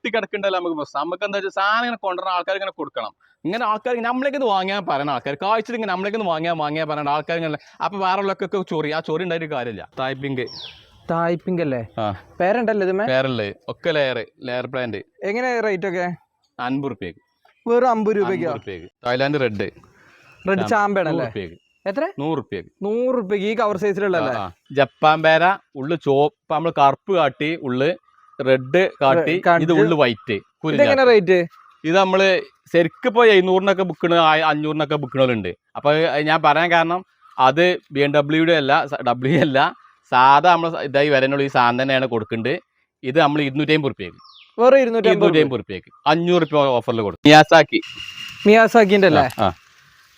കെട്ടി കിടക്കണ്ടല്ലോ നമുക്ക് പ്രശ്നം നമുക്ക് എന്താ വെച്ചാൽ സാധനം ഇങ്ങനെ കൊണ്ടുവരുന്ന ആൾക്കാർ ഇങ്ങനെ കൊടുക്കണം ഇങ്ങനെ ആൾക്കാർ നമ്മളേക്ക് ഇത് വാങ്ങാൻ പറയുന്ന ആൾക്കാർ കാഴ്ചയിൽ ഇങ്ങനെ നമ്മളേക്ക് ഒന്ന് വാങ്ങാൻ വാങ്ങിയാൽ പറയുന്ന ആൾക്കാർ ഇങ്ങനെ അപ്പൊ വേറെ ഉള്ളൊക്കെ ചൊറി ആ ചൊറി ഉണ്ടായിട്ട് കാര്യമില്ല. ടൈപ്പിംഗ് തായ്പിങ്ക് അല്ലേ. പേരുണ്ടല്ലോ ഇതുമേ? പേരല്ലേ? ഒക്കെ ലെയർ ലെയർ പ്ലാന്റ് എങ്ങനെ റേറ്റ് ഒക്കെ? അൻപത് റുപ്യക്ക്. വെറും അമ്പത് രൂപയ്ക്ക്? തായ്ലാന്റ് റെഡ് റെഡ് ചാമ്പയാണല്ലേ എത്ര? നൂറ് റുപ്യക്ക്. നൂറ് റുപ്യക്ക് ഈ കവർ ആ. ജപ്പാൻ പേര ഉള്ളു ചോപ്പ് നമ്മൾ കറുപ്പ് കാട്ടി ഉള്ളു റെഡ് കാട്ടി. ഇത് ഉള്ളു വൈറ്റ് ഇതെങ്ങനെ റേറ്റ് ഇത് നമ്മൾ ശരിക്കും ഇപ്പൊ എഴുന്നൂറിനൊക്കെ ബുക്കണ അഞ്ഞൂറിനൊക്കെ ബുക്കണുണ്ട് അപ്പൊ ഞാൻ പറയാൻ കാരണം അത് ബി എം ഡബ്ല്യൂടെ അല്ല ഡബ്ല്യു അല്ല സാധാ നമ്മൾ ഇതായി വരാനുള്ള ഈ സാധനം തന്നെയാണ് കൊടുക്കുന്നത് ഇത് നമ്മൾ ഇരുന്നൂറ്റി അമ്പത് റുപ്യക്ക് വെറും ഇരുന്നൂറ്റി ഇരുന്നൂറ്റി അമ്പത് റുപ്യക്ക് അഞ്ഞൂറ് റുപ്യ ഓഫറിൽ കൊടുക്കും. മിയാസാക്കി. മിയാസാക്കിന്റെ അല്ലേ?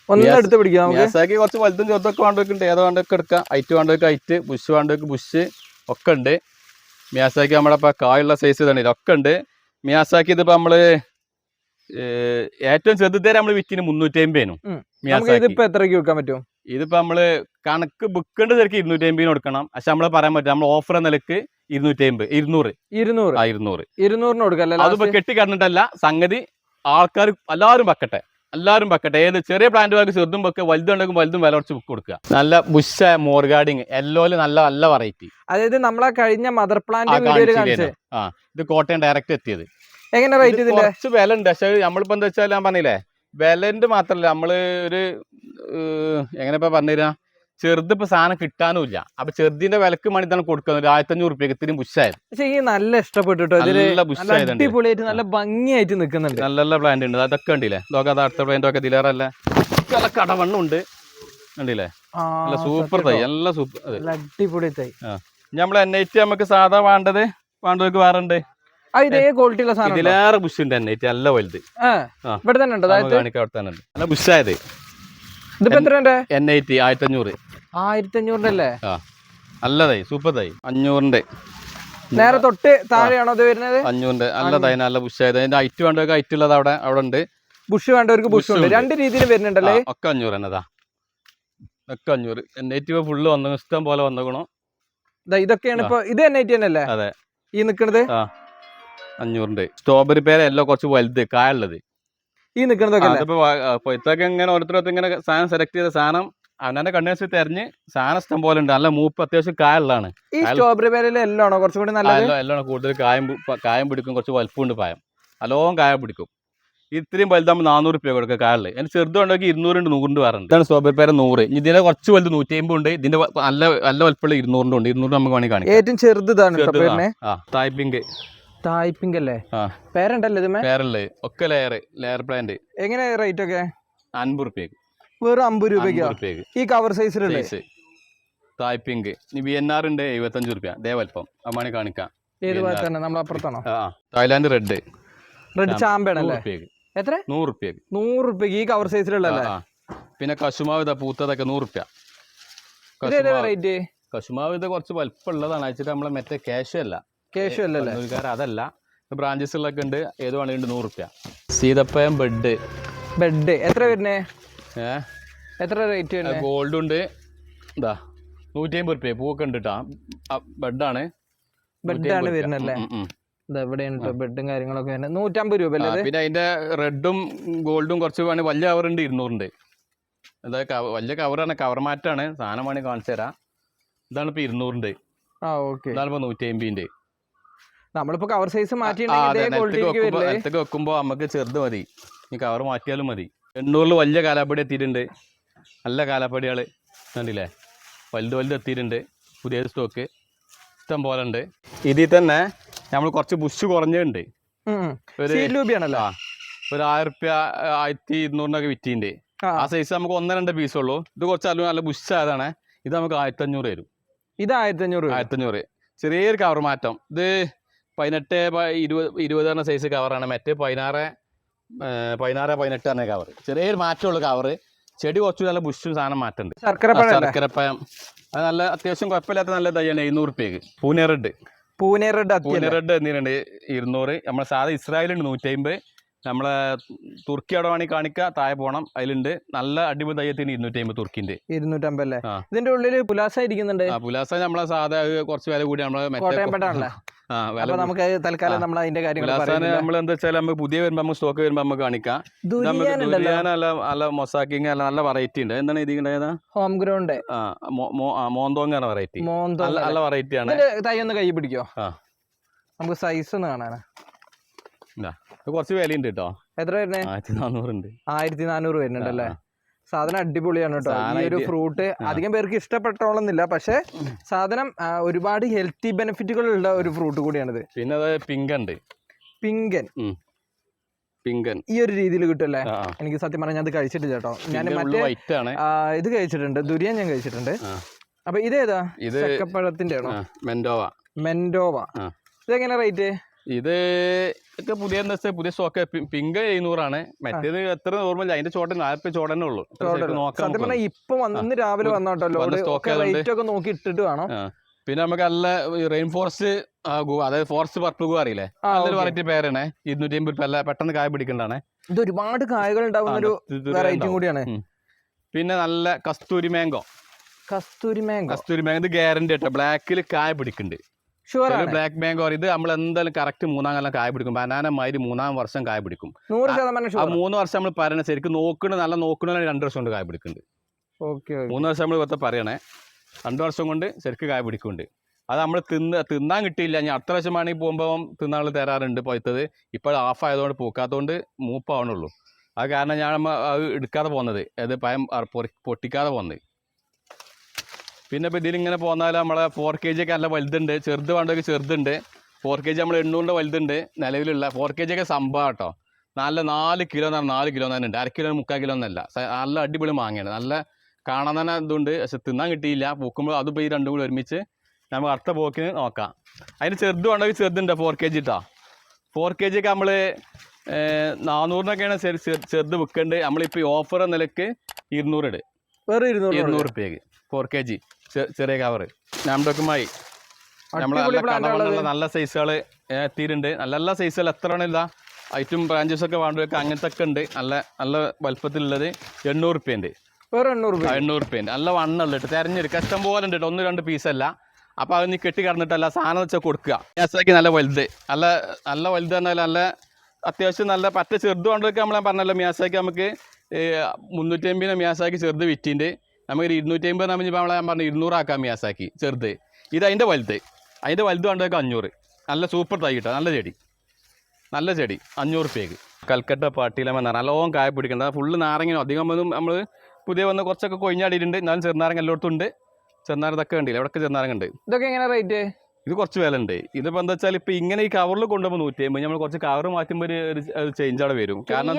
ഒന്നെടുത്ത് പിടിക്കാം മിയാസാക്കി കുറച്ച് വലുതും ചെറുതൊക്കെ വേണ്ടവർക്ക് ഏതോ വേണ്ടവർക്ക് എടുക്കാം? ഐറ്റ് വേണ്ടവർക്ക് ഐറ്റ് ബുഷ് വേണ്ടവർക്ക് ബുഷ് ഒക്കെ ഉണ്ട്. മിയാസാക്കി നമ്മുടെ ഇപ്പം കായുള്ള സൈസ് ഇതാണ്. ഇതൊക്കെ ഉണ്ട്. മിയാസാക്കി ഇതിപ്പോൾ നമ്മൾ ഏറ്റവും ചെറുതേരം നമ്മൾ വിറ്റിന് മുന്നൂറ്റി അമ്പതിനും ഇതിപ്പോ എത്രയ്ക്ക് വെക്കാൻ പറ്റും? ഇതിപ്പോ നമ്മൾ കണക്ക് ബുക്കേണ്ട തിരക്ക് ഇരുന്നൂറ്റി അമ്പതിന് കൊടുക്കണം. പക്ഷെ നമ്മൾ പറയാൻ പറ്റും നമ്മൾ ഓഫർ നിലയ്ക്ക് ഇരുന്നൂറ്റി അമ്പത് ഇരുന്നൂറ്. ഇരുന്നൂറ്? ആ ഇരുന്നൂറ്. ഇരുന്നൂറിന് കൊടുക്കല്ലേ അതിപ്പോ കെട്ടി കണ്ടിട്ടല്ല സംഗതി ആൾക്കാർ എല്ലാവരും വെക്കട്ടെ. എല്ലാവരും വെക്കട്ടെ. ഏത് ചെറിയ പ്ലാന്റ് വാക്ക് ചെറുതും വെക്കുക വലുതുണ്ടെങ്കിൽ വലുതും വില കുറച്ച് കൊടുക്കുക. നല്ല ബുഷ മോർഗാർഡിങ് യെല്ലോയിൽ നല്ല നല്ല വെറൈറ്റി അതായത് നമ്മളെ കഴിഞ്ഞ മദർ പ്ലാന്റ് ആ ഇത് കോട്ടയം ഡയറക്റ്റ് എത്തിയത്. എങ്ങനെ റേറ്റ് കുറച്ച് വില ഉണ്ട്. പക്ഷെ നമ്മളിപ്പോ എന്താ വെച്ചാൽ ഞാൻ പറഞ്ഞില്ലേ വിലന്റെ മാത്രല്ല. നമ്മൾ ഒരു എങ്ങനെ ഇപ്പൊ പറഞ്ഞുതരാ ചെറുത് ഇപ്പൊ സാധനം കിട്ടാനുമില്ല. അപ്പൊ ചെറുതിന്റെ വിലക്ക് വേണ്ടിയിട്ടാണ് കൊടുക്കുന്നത്. ഒരു ആയിരത്തി അഞ്ഞൂറ് റുപ്യക്ക് ഇത്തിരി ബുഷായത് പക്ഷേ ഈ നല്ല ഇഷ്ടപ്പെട്ടു അടിപൊളിയായിട്ട് നല്ല ഭംഗിയായിട്ട് നിൽക്കുന്നുണ്ട്. നല്ല നല്ല പ്ലാന്റ് ഉണ്ട്. അതൊക്കെ ഉണ്ടല്ലേ ലോക അടുത്ത പ്ലാന്റ് ഒക്കെ ഇതിലേറല്ല നല്ല കടവണ്ണുണ്ട് ഉണ്ടല്ലേ നല്ല സൂപ്പർ തൈ. നല്ല സൂപ്പർ അടിപൊളി തൈ. നമ്മൾ എൻ ഐ ടി നമുക്ക് സാധാ വേണ്ടത്? വേണ്ടവർക്ക് വേറെ ഉണ്ട്? ആ ഇതേ ക്വാളിറ്റിയുള്ള സാധനം ഉണ്ടോ? ഇതിലേറെ ബുഷ് ഉണ്ട് എൻ ഐ ടി നല്ല വലുത്. ഇവിടെ തന്നെ ഉണ്ടോ? കാണിക്കാൻ അവിടെ തന്നെ ഉണ്ട്. നല്ല ബുഷായത് ഇതിപ്പോ എത്ര എൻ ഐ ടി ആയിരത്തി അഞ്ഞൂറ് ആയിരത്തി അഞ്ഞൂറിന്റെ അല്ലേ ആ നല്ല തൈ സൂപ്പർ തൈ അഞ്ഞൂറിന്റെ നേരെ തൊട്ട് താഴെയാണോ അത് വരുന്നത്? അഞ്ഞൂറിന്റെ നല്ല തൈ നല്ല ബുഷായത്. അതിന്റെ ഐറ്റ് വേണ്ടവർക്ക് ഐറ്റ് ഉള്ളത് അവിടെ അവിടെ ഉണ്ട്. ബുഷ് വേണ്ടവർക്ക് ബുഷ് ഉണ്ട്. രണ്ട് രീതിയിൽ വരുന്നുണ്ടല്ലേ? ഒക്കെ അഞ്ഞൂറ് എന്നതാ ഒക്കെ അഞ്ഞൂറ്. എൻ ഐ ടി ഫുള്ള് വന്നു ഇഷ്ടം പോലെ വന്നേക്കണു ദാ ഇതൊക്കെയാണ് ഇപ്പൊ ഇത് എൻ ഐ ടി അല്ലേ അതെ. ഈ നിക്കണത്? അഞ്ഞൂറിന്റെ സ്ട്രോബെറി പേര് എല്ലാം കുറച്ച് വലുത് കായുള്ളത് ഈ നിക്കണതൊക്കെ ഇങ്ങനെ ഓരോരുത്തരൊക്കെ ഇങ്ങനെ സാധനം സെലക്ട് ചെയ്ത സാധനം അവനെ കണ്ണേഴ്സ് തെരഞ്ഞ് സാധനം ഇഷ്ടം പോലെ ഉണ്ട്. നല്ല മൂപ്പ് അത്യാവശ്യം കായുള്ളതാണ് ഈ സ്ട്രോബെറി കുറച്ചും കൂടി എല്ലാം കൂടുതൽ കായം കായം പിടിക്കും. കുറച്ച് വലുപ്പമുണ്ട് പായം നല്ലോണം കായം പിടിക്കും. ഇത്രയും വലുതാകുമ്പോൾ നാനൂറ് രൂപ കൊടുക്കുക കായലിൽ അതിന് ചെറുതുണ്ടെങ്കിൽ ഇരുന്നൂറുണ്ട് നൂറിന്റെ വേറുണ്ട്. ഇതാണ് സ്ട്രോബെറി പേര് നൂറ്. ഇതിന്റെ കുറച്ച് വലുത് നൂറ്റി അമ്പത് ഉണ്ട് ഇതിന്റെ നല്ല നല്ല വലുപ്പമുള്ള ഇരുന്നൂറിന്റെ ഉണ്ട്. ഇരുന്നൂറ് നമുക്ക് വേണമെങ്കിൽ കാണിക്കാം. ഏറ്റവും ചെറുത് ഇതാണ് ചെറുത് ആ ടൈപ്പിംഗ് തായ്പിങ്ക് അല്ലേ? പേരുണ്ടല്ലേ പേരല്ലേ? ഒക്കെ ലെയർ ലെയർ പ്ലാന്റ് എങ്ങനെ റേറ്റ് ഒക്കെ? അൻപത് റുപ്യക്ക് വെറും അമ്പത് രൂപയ്ക്ക്? ഈ കവർ സൈസിലുള്ള size Thai pink B N R ഉണ്ട് എഴുപത്തഞ്ച് റുപ്യ ദേവൽപ്പം അമ്മാണി കാണിക്കാം. ഏത് ഭാഗത്ത് ഭാഗത്താണ് നമ്മൾ അപ്പുറത്താണോ? തായ്ലാന്റ് റെഡ് റെഡ് ചാമ്പയാണ് നൂറ് അല്ലേ? റുപ്യക്ക് എത്ര? നൂറ് റുപ്യക്ക് നൂറ് റുപ്യക്ക് ഈ കവർ സൈസിലുള്ള. പിന്നെ കശുമാവ് ഇതാ പൂത്തതൊക്കെ നൂറ് റുപ്യ റേറ്റ് കശുമാവ്. ഇത് കുറച്ച് വലിപ്പമുള്ളതാണ്. വെച്ചിട്ട് നമ്മളെ മറ്റേ ക്യാഷ് അല്ല. ക്യാഷ് അല്ലല്ലേ? അതല്ല. ബ്രാഞ്ചസുകളൊക്കെ ഉണ്ട്. ഏത് വേണമെങ്കിലും നൂറ് റുപ്യ സീതപ്പയം ബെഡ് ബെഡ് എത്ര വരുന്നേ? എത്ര റേറ്റ് ഗോൾഡ് ഉണ്ട്. ഇതാ നൂറ്റി അമ്പത് റുപ്യ പൂവൊക്കെ ഉണ്ട് കേട്ടോ ബെഡാണ് ബെഡാണ് വരുന്നല്ലേ? ബെഡും കാര്യങ്ങളൊക്കെ വരുന്നത്. നൂറ്റമ്പത് രൂപ പിന്നെ അതിന്റെ റെഡും ഗോൾഡും കുറച്ച് വേണമെങ്കിൽ വലിയ കവർ ഉണ്ട് ഇരുന്നൂറുണ്ട് എന്താ കവ- വലിയ കവറാണ് കവർ മാറ്റാണ്. സാധനം വേണമെങ്കിൽ കാണിച്ചു തരാം. ഇതാണ് ഇപ്പൊ ഇരുന്നൂറിന്റെ ആ ഓക്കെ ഇതാണ് ഇപ്പൊ നൂറ്റി അമ്പതിന്റെ നമ്മളിപ്പോ കവർ സൈസ് മാറ്റി വെക്കുമ്പോ നമുക്ക് ചെറുത് മതി. ഈ കവർ മാറ്റിയാലും മതി. എണ്ണൂറിൽ വലിയ കാലാപ്പടി എത്തിയിട്ടുണ്ട്. നല്ല കാലാപ്പടികൾ കണ്ടില്ലേ? വലുത് വലുത് എത്തിയിട്ടുണ്ട്. പുതിയ സ്റ്റോക്ക് ഇഷ്ടം പോലെ ഉണ്ട് ഇതിൽ തന്നെ നമ്മൾ കുറച്ച് ബുഷ് കുറഞ്ഞുണ്ട് ഒരു രൂപയാണല്ലോ? ഒരു ആയിരം റുപ്യ ആയിരത്തി ഇരുന്നൂറിനൊക്കെ വിറ്റിന്റെ ആ, സൈസ് നമുക്ക് ഒന്ന് രണ്ട് പീസ് ഉള്ളൂ. ഇത് കുറച്ച് അല്ല നല്ല ബുഷ് ആയതാണ്. ഇത് നമുക്ക് ആയിരത്തി അഞ്ഞൂറ് വരും. ഇത് ആയിരത്തി അഞ്ഞൂറ് ആയിരത്തി അഞ്ഞൂറ് ചെറിയൊരു കവർ മാറ്റം. ഇത് പതിനെട്ട് ഇരുപത് ഇരുപത് എന്ന സൈസ് കവറാണ് മറ്റേ പതിനാറ് പതിനാറ് പതിനെട്ട് എന്ന കവർ ചെറിയൊരു മാറ്റമുള്ള കവർ ചെടി കുറച്ചു നല്ല ബുഷും സാധനം മാറ്റുണ്ട്. ശർക്കരപ്പഴം. അത് നല്ല അത്യാവശ്യം കുഴപ്പമില്ലാത്ത നല്ല തയ്യാണ് എഴുന്നൂറ് റുപ്യക്ക് Pune red Pune red Pune red എന്തിനുണ്ട് ഇരുന്നൂറ്. നമ്മളെ സാധാ ഇസ്രായേലുണ്ട് നൂറ്റമ്പത്. നമ്മളെ തുർക്കി അവിടെ വേണമെങ്കിൽ കാണിക്കുക താഴെ പോകണം അതിലുണ്ട്. നല്ല അടിപൊളി തയ്യത്തിന് ഇരുന്നൂറ്റി അമ്പത് തുർക്കിന്റെ. ഇരുന്നൂറ്റമ്പത് അല്ലേ? ഇതിന്റെ ഉള്ളിൽ പുലാസ ഇരിക്കുന്നുണ്ട്. ആ പുലാസ നമ്മളെ സാധാ കുറച്ച് വില കൂടി നമ്മളെ കോട്ടയം അപ്പൊ നമുക്ക് തൽക്കാലം നമ്മൾ അതിന്റെ കാര്യങ്ങൾ നമ്മൾ എന്താ വെച്ചാൽ നമുക്ക് പുതിയ വരുമ്പോൾ നമുക്ക് സ്റ്റോക്ക് വരുമ്പോൾ നമുക്ക് കാണിക്കാം. നല്ല നല്ല മൊസാക്കിങ് നല്ല നല്ല വെറൈറ്റി ഉണ്ട്. എന്താണ് ഇതിന്റെ ഹോം ഗ്രൗണ്ട്. മോന്തോങ് ആണ് വെറൈറ്റി നല്ല വെറൈറ്റി ആണ്. ഇതിന്റെ തൈ ഒന്ന് കൈ പിടിക്കോ? നമുക്ക് സൈസ് ഒന്ന് കാണാനാ. കുറച്ച് വിലയുണ്ട് കേട്ടോ. എത്ര വരുന്നേ? ആയിരത്തി നാനൂറ് ആയിരത്തി നാനൂറ് വരുന്നുണ്ടല്ലേ? സാധനം അടിപൊളിയാണ് കേട്ടോ. ഈ ഒരു ഫ്രൂട്ട് അധികം പേർക്ക് ഇഷ്ടപ്പെട്ടോളന്നില്ല പക്ഷെ സാധനം ഒരുപാട് ഹെൽത്തി ബെനിഫിറ്റുകൾ ഉള്ള ഒരു ഫ്രൂട്ട് കൂടിയാണിത്. പിന്നെ പിങ്കൻ ഉണ്ട് പിങ്കൻ. പിങ്കൻ. ഈ ഒരു രീതിയിൽ കിട്ടുമല്ലേ എനിക്ക് സത്യം പറഞ്ഞാൽ അത് കഴിച്ചിട്ടില്ല കേട്ടോ. ഞാൻ മറ്റേ ഇത് കഴിച്ചിട്ടുണ്ട്. ദുരിയൻ ഞാൻ കഴിച്ചിട്ടുണ്ട്. അപ്പൊ ഇതേതാ ഇത് ചക്കപ്പഴത്തിന്റെ ആണോ മെൻഡോവ. മെൻഡോവ. ഇതെങ്ങനെ റേറ്റ് ഇത് ഒക്കെ പുതിയ എന്താ വെച്ചാൽ പുതിയ സ്റ്റോക്ക് പിങ്ക് എഴുന്നൂറാണ്. മറ്റേത് എത്ര നോർമൽ അതിന്റെ ചോട്ടൻ നാൽപ്പത് ചോടനെ ഉള്ളൂ. നോക്കാം സത്യം നമുക്ക്. പറഞ്ഞാൽ ഇപ്പൊ വന്ന് രാവിലെ വന്നോട്ടല്ലോ റേറ്റ് ഒക്കെ നോക്കി ഇട്ടിട്ട് വേണം. പിന്നെ നമുക്ക് നല്ല റെയിൻ ഫോറസ്റ്റ് അതായത് ഫോറസ്റ്റ് പർപ്പിൾ ഗു അറിയില്ലേ? അതൊരു. വെറൈറ്റി പേരാണ്. ഇരുന്നൂറ്റി അമ്പത് അല്ല പെട്ടെന്ന് കായ പിടിക്കണ്ടാണ്. ഇത് ഒരുപാട് കായകൾ ഉണ്ടാവുന്ന ഒരു വെറൈറ്റി കൂടിയാണ്. പിന്നെ നല്ല Kasthuri mango. Kasthuri mango. Kasthuri mango. ഇത് ഗ്യാരണ്ടി ആട്ടോ. ബ്ലാക്കിൽ കായ പിടിക്കുന്നുണ്ട് ഷുവർ ബ്ലാക്ക് മാംഗോ ഇത് നമ്മൾ എന്തായാലും കറക്റ്റ് മൂന്നാം കാലം കായ പിടിക്കും. ബനാന മാതിരി മൂന്നാം വർഷം കായ പിടിക്കും. നൂറ് ശതമാനം ആ മൂന്ന് വർഷം നമ്മൾ പറയണേ ശരിക്കും നോക്കണ നല്ല നോക്കണ രണ്ട് വർഷം കൊണ്ട് കായ പിടിക്കുന്നുണ്ട്. ഓക്കെ മൂന്ന് വർഷം നമ്മൾ ഇപ്പത്തെ പറയണേ. രണ്ട് വർഷം കൊണ്ട് ശരിക്കും കായ പിടിക്കുന്നുണ്ട്. അത് നമ്മൾ തിന്ന് തിന്നാൻ കിട്ടിയില്ല. ഞാൻ അടുത്ത വർഷം വേണമെങ്കിൽ പോകുമ്പോൾ തിന്നാൾ തരാറുണ്ട് പഴുത്തത്. ഇപ്പോൾ ഓഫ് ആയതുകൊണ്ട് പൂക്കാത്തതുകൊണ്ട് മൂപ്പാവണുള്ളൂ. അത് കാരണം ഞാൻ എടുക്കാതെ പോകുന്നത് അത് പയം പൊട്ടിക്കാതെ പോകുന്നത് പിന്നെ ഇപ്പോൾ ഇതിലിങ്ങനെ പോന്നാൽ നമ്മളെ ഫോർ കെ ജി ഒക്കെ നല്ല വലുതുണ്ട്. ചെറുത് വേണ്ടതൊക്കെ ചെറുതുണ്ട്. ഫോർ കെ ജി നമ്മൾ എണ്ണൂറിന്റെ വലുതുണ്ട്. നിലവിലുള്ള ഫോർ കെ ജി ഒക്കെ സംഭവം കേട്ടോ നല്ല നാല് കിലോ എന്ന് പറഞ്ഞാൽ നാല് കിലോ തന്നെ ഉണ്ട് അര കിലോ മുക്കാൽ കിലോ എന്നല്ല നല്ല അടിപൊളി മാങ്ങയാണ്. നല്ല കാണാൻ തന്നെ ഇതുണ്ട്. പക്ഷെ തിന്നാൻ കിട്ടിയില്ല. പൂക്കുമ്പോൾ അത് ഈ രണ്ടും കൂടി ഒരുമിച്ച് നമുക്ക് അടുത്ത പോക്കിന് നോക്കാം. അതിന് ചെറുത് വേണമെങ്കിൽ ചെറുതുണ്ട് ഫോർ കെ ജി ഇട്ടാ ഫോർ കെ ജി ഒക്കെ നമ്മൾ നാനൂറിനൊക്കെയാണ് ചെറു ചെറു- ചെറുത് വിൽക്കേണ്ടത് നമ്മളിപ്പോൾ ഓഫർ നിലയ്ക്ക് ഇരുന്നൂറ് ഇട്. വേറെ ഇരുന്നൂറ് ഇരുന്നൂറ് റുപ്യക്ക് ഫോർ കെ ജി ചെറിയ കവർ അടിപൊളി നല്ല കടമണ്ണുള്ള സൈസുകൾ എത്തിയിട്ടുണ്ട്. നല്ല നല്ല സൈസുകൾ എത്ര ഇതാ? ഐറ്റം ബ്രാഞ്ചസ് ഒക്കെ വേണ്ടവർക്ക് അങ്ങനത്തെ ഒക്കെ ഉണ്ട്. നല്ല നല്ല വലുപ്പത്തിലുള്ളത് എണ്ണൂറ് റുപ്യന്റെ വേറെ എണ്ണൂറ് രൂപ എണ്ണൂറ് റുപ്യന്റെ നല്ല വണ്ണുള്ള കേട്ടോ. തിരഞ്ഞെടുക്കുക ഇഷ്ടം പോലെ ഉണ്ട് ഒന്ന് രണ്ട് പീസല്ല അപ്പോൾ അത് നീ കെട്ടി കിടന്നിട്ടല്ല സാധനം വെച്ചാൽ കൊടുക്കുക. ഗ്യാസാക്കി നല്ല വലുത്. നല്ല നല്ല വലുത് പറഞ്ഞാൽ നല്ല അത്യാവശ്യം നല്ല പറ്റ ചെറുത് കൊണ്ടൊക്കെ നമ്മൾ പറഞ്ഞല്ലോ മ്യാസാക്കി നമുക്ക് മുന്നൂറ്റി അമ്പതിന് മ്യാസാക്കി ചെറുത് വിറ്റിന്റെ നമുക്ക് ഒരു ഇരുന്നൂറ്റി അമ്പത് നമ്മൾ നമ്മളെ ഞാൻ പറഞ്ഞു ഇരുന്നൂറാക്കാം മിയാസാക്കി ചെറുത്. ഇത് അതിന്റെ വലുത്. അതിന്റെ വലുത് കൊണ്ടൊക്കെ അഞ്ഞൂറ്. നല്ല സൂപ്പർ തൈ കിട്ടുക നല്ല ചെടി. നല്ല ചെടി. അഞ്ഞൂറ് റുപ്യക്ക് കൽക്കട്ട പാട്ടിയിലമ്മ നല്ലോണം കായ പിടിക്കണ്ട. ഫുള്ള് നാരങ്ങനും അധികം ഒന്നും നമ്മൾ പുതിയ വന്ന് കുറച്ചൊക്കെ കൊഴിഞ്ഞാടിയിട്ടുണ്ട്. എന്നാലും ചെറുനാരങ്ങ എല്ലായിടത്തും ഉണ്ട്. ചെറുനാരതൊക്കെ ഉണ്ടല്ലോ അവിടെ എവിടെയൊക്കെ ചെറുനാരങ്ങ ഉണ്ട്? ഇതൊക്കെ എങ്ങനെ റേറ്റ് ഇത് കുറച്ച് വില ഉണ്ട് ഇതിപ്പോ എന്താ വെച്ചാൽ ഇപ്പൊ ഇങ്ങനെ ഈ കവറിൽ കൊണ്ടുപോകുമ്പോൾ നൂറ്റി അമ്പത് നമ്മൾ കുറച്ച് കവർ മാറ്റുമ്പോൾ ഒരു ചേഞ്ച് അവിടെ വരും. കാരണം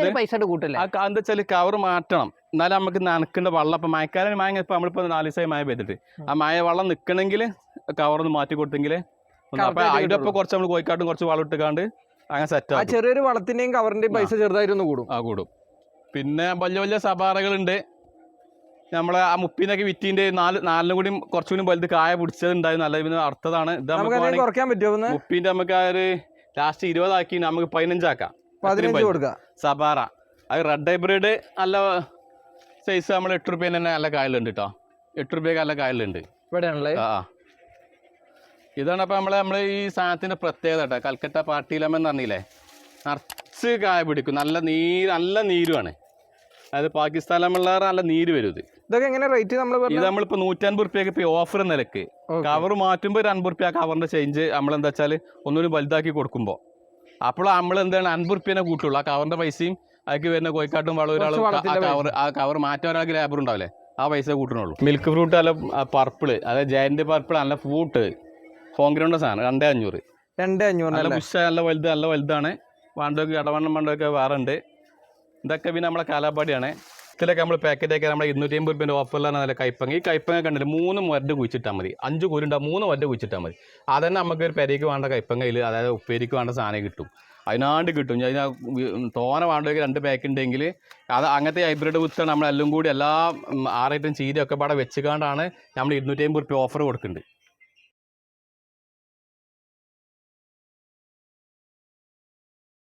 എന്താ വെച്ചാൽ കവർ മാറ്റണം. എന്നാലും നമുക്ക് നനക്കേണ്ട വെള്ളം ഇപ്പൊ മഴക്കാലം മഴ ഇപ്പൊ നമ്മളിപ്പോ നാല് ദിവസമായി മഴ പെയ്തിട്ട്. ആ മഴ വെള്ളം നിൽക്കണമെങ്കിൽ കവറൊന്ന് മാറ്റി കൊടുത്തെങ്കിൽ അപ്പൊ അതിന്റെ ഒപ്പം കുറച്ച് നമ്മൾ കോഴിക്കാട്ടും കുറച്ച് വളം ഇട്ടുകാണ്ട് അങ്ങനെ സെറ്റ് ആ ചെറിയൊരു വളത്തിന്റെയും കവറിന്റെയും പൈസ ചെറുതായിരുന്നു കൂടും. ആ കൂടും. പിന്നെ വലിയ വലിയ സഭാറകളുണ്ട് നമ്മളെ ആ മുപ്പിന്നൊക്കെ വിറ്റിന്റെ നാല് നാലിനും കൂടി കുറച്ചുകൂടി വലുത് കായ പിടിച്ചതുണ്ടായി നല്ല ഇതിന് അർത്ഥതാണ്. ഇത് നമുക്ക് കുറയ്ക്കാൻ പറ്റുമോ ആ ഒരു ലാസ്റ്റ് ഇരുപതാക്കി നമുക്ക് പതിനഞ്ചാക്കാം സബാറ. അത് റെഡ് ഹൈബ്രിഡ് നല്ല സൈസ് നമ്മൾ എട്ട് റുപ്യ തന്നെ നല്ല കായലുണ്ട് കേട്ടോ എട്ട് റുപ്യക്ക് നല്ല കായലുണ്ട്. ആ ആ. ഇതാണ് അപ്പോൾ നമ്മളെ നമ്മൾ ഈ സാധനത്തിന്റെ പ്രത്യേകത കേട്ടോ കൽക്കട്ട പാട്ടിയിലമെന്ന് പറഞ്ഞില്ലേ? നിറച്ച് കായ പിടിക്കും. നല്ല നീര് നല്ല നീരുമാണ് അതായത് പാകിസ്ഥാനിലുള്ള നല്ല നീര് വരും ഇത്. ഇതൊക്കെ എങ്ങനെ റേറ്റ് നമ്മൾ ഇത് നമ്മളിപ്പോൾ നൂറ്റൻപത് റുപ്യക്ക് ഇപ്പോൾ ഓഫർ നിലയ്ക്ക്. കവർ മാറ്റുമ്പോൾ ഒരു അൻപത് റുപ്യ കവറിന്റെ ചേഞ്ച് നമ്മൾ എന്താ വെച്ചാൽ ഒന്നുകൂടി വലുതാക്കി കൊടുക്കുമ്പോൾ അപ്പോൾ നമ്മൾ എന്താണ് അൻപത് റുപ്യനെ കൂട്ടുള്ളൂ. ആ കവറിന്റെ പൈസയും അതിക്ക് വരുന്ന കോഴിക്കാട്ടും വളം ഒരാൾ കവർ ആ കവർ മാറ്റാൻ ഒരാൾക്ക് ലേബർ ഉണ്ടാവില്ലേ? ആ പൈസ കൂട്ടണുള്ളൂ മിൽക്ക് ഫ്രൂട്ട് അല്ല പർപ്പിൾ അതായത് ജയന്റ് പർപ്പിൾ നല്ല ഫ്രൂട്ട് ഫോൺഗ്രൗണ്ട് സാധനം രണ്ടേ അഞ്ഞൂറ്. രണ്ടേ അഞ്ഞൂറ് നല്ല പുഷ് നല്ല വലുത് നല്ല വലുതാണ്. വണ്ടൊക്കെ ഇടവണ്ണം വണ്ടൊക്കെ വേറെ ഉണ്ട്. ഇതൊക്കെ പിന്നെ നമ്മളെ കാലാപ്പാടിയാണ് ഇതിലൊക്കെ നമ്മൾ പാക്കറ്റൊക്കെ നമ്മൾ ഇരുന്നൂറ്റി അമ്പത് രൂപേന്റെ ഓഫറിലാണ് നല്ല കൈപ്പങ്ങ. ഈ കൈപ്പങ്ങ കണ്ടില്ല മൂന്ന് മുരട്ട് കുഴിച്ചിട്ടാൽ മതി. അഞ്ച് കുരുണ്ടാവും മൂന്ന് മുരട്ട് കുഴിച്ചിട്ടാൽ മതി. അതന്നെ നമുക്ക് ഒരു പെരയ്ക്ക് വേണ്ട കൈപ്പങ്ങയിൽ അതായത് ഉപ്പേരിക്ക് വേണ്ട സാധനം കിട്ടും. അതിനാണ്ട് കിട്ടും. ഞാൻ തോന വേണ്ടെങ്കിൽ രണ്ട് പാക്ക് ഉണ്ടെങ്കിൽ അത് അങ്ങനത്തെ ഹൈബ്രിഡ് വിത്താണ് നമ്മളെല്ലാം കൂടി എല്ലാ ആറേറ്റം ചീരയൊക്കെ പാടെ വെച്ചുകൊണ്ടാണ് നമ്മൾ ഇരുന്നൂറ്റി അമ്പത് ഓഫർ കൊടുക്കുന്നുണ്ട്